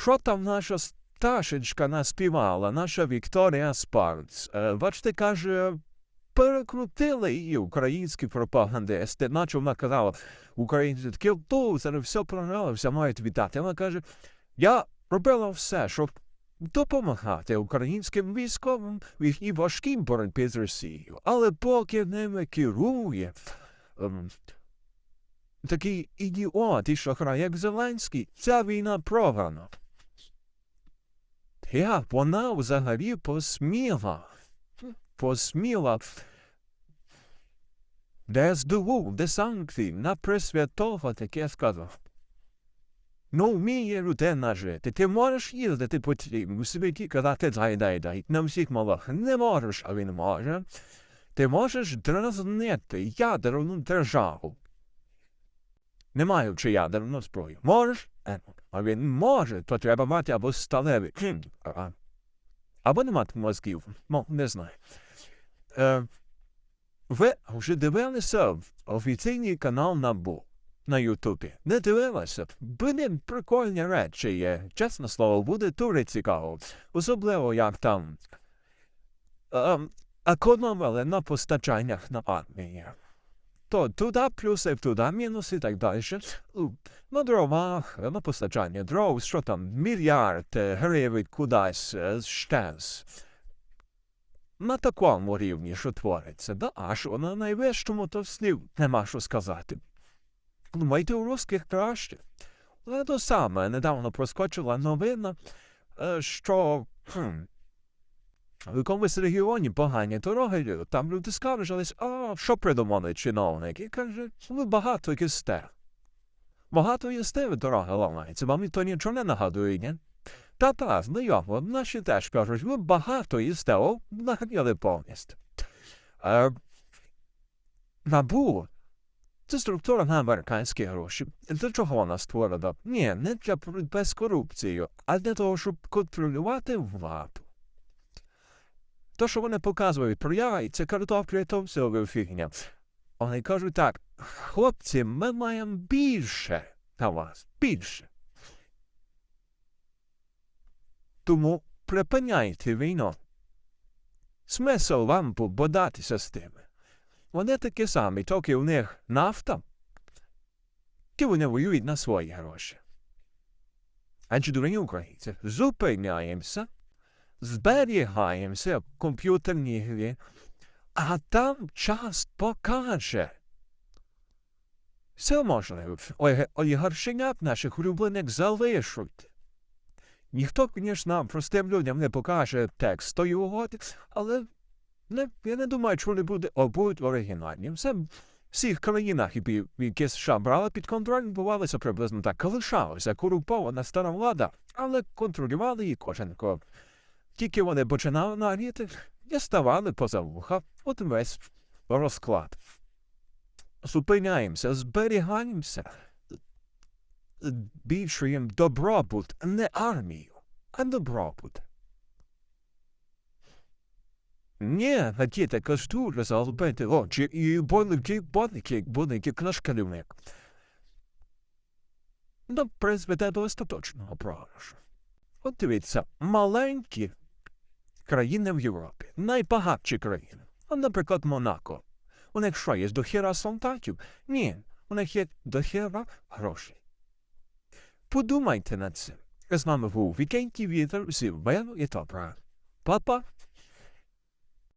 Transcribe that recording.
що там наша пташечка наспівала, наша Вікторія Спарц. Е, Бачите, каже, перекрутили її українські пропагандисти, наче вона казала, українці такі то зараз все програли, все мають віддати. Вона каже, я робила все, щоб допомагати українським військовим в їхній важкій боротьбі з Росією. Але поки ними керує ем, такий ідіот і шахрай, як Зеленський, ця війна програна. Як вона взагалі посміла, посміла де СДУ, де санкції, на Пресвятого таке сказав. Ну, вміє людина жити. Ти можеш їздити по цьому світі, казати дай, дай, дай, на всіх малах. Не можеш, а він може. Ти можеш дразнити ядерну державу. Не маючи ядерну зброю. Можеш? Е, А він може, то треба мати або сталеві. Або не мати мозків. Ну, не знаю. Е, ви вже дивилися офіційний канал НАБУ на Ютубі? Не дивилися? Блін, прикольні речі є. Чесне слово, буде дуже цікаво. Особливо, як там ем, економили на постачаннях на армії. То туди плюси, туди мінуси і так далі. На дровах, на постачання дров, що там, мільярд е, гривень кудись е, На такому рівні, що твориться, да? а що на найвищому, то слів нема що сказати. Думайте, у русських краще. Але то саме, недавно проскочила новина, е, що хм, в якомусь регіоні погані дороги, там люди скаржились, а що придумали чиновники? Каже, ви багато їсте. Багато їсте, ви дороги ламається, вам то нічого не нагадує, ні? Та-та, знайомо, наші теж кажуть, ви багато їсте, о, нагадали повністю. Е, НАБУ це структура на американські гроші. Для чого вона створена? Ні, не для боротьби з корупцією, а для того, щоб контролювати владу. То, що вони показують про яйця, картоплю, то все фігня. Вони кажуть так, хлопці, ми маємо більше на вас, більше. Тому припиняйте війну. Смисл вам пободатися з тими. Вони такі самі, тільки у них нафта, ті вони воюють на свої гроші. Адже дорогі українці, зупиняємося, зберігаємося в комп'ютерній грі, а там час покаже. Все можливо. Олігаршенят наших улюблених залишуть. Ніхто, звісно, простим людям не покаже текст тої угоди, але не, я не думаю, що вони буде, будуть оригінальні. Все в всіх країнах, які, США брали під контроль, відбувалося приблизно так. Лишалася корумпована стара влада, але контролювали її кожен. Тільки вони починали нагріти, і ставали поза вуха, от весь розклад. Зупиняємося, зберігаємося, збільшуємо добробут, не армію, а добробут. Ні, хотіте кастури залупити очі і bonики, bonики, bonики, книжкалівник. Ну, призведе до остаточного програшу. От дивіться, маленькі країни в Європі, найбагатші країни. Наприклад, Монако. У них що, є дохіра солдатів? Ні, у них є дохіра грошей. Подумайте над цим. З нами був Вікентій Вітер, зі Вену і Добра. Папа.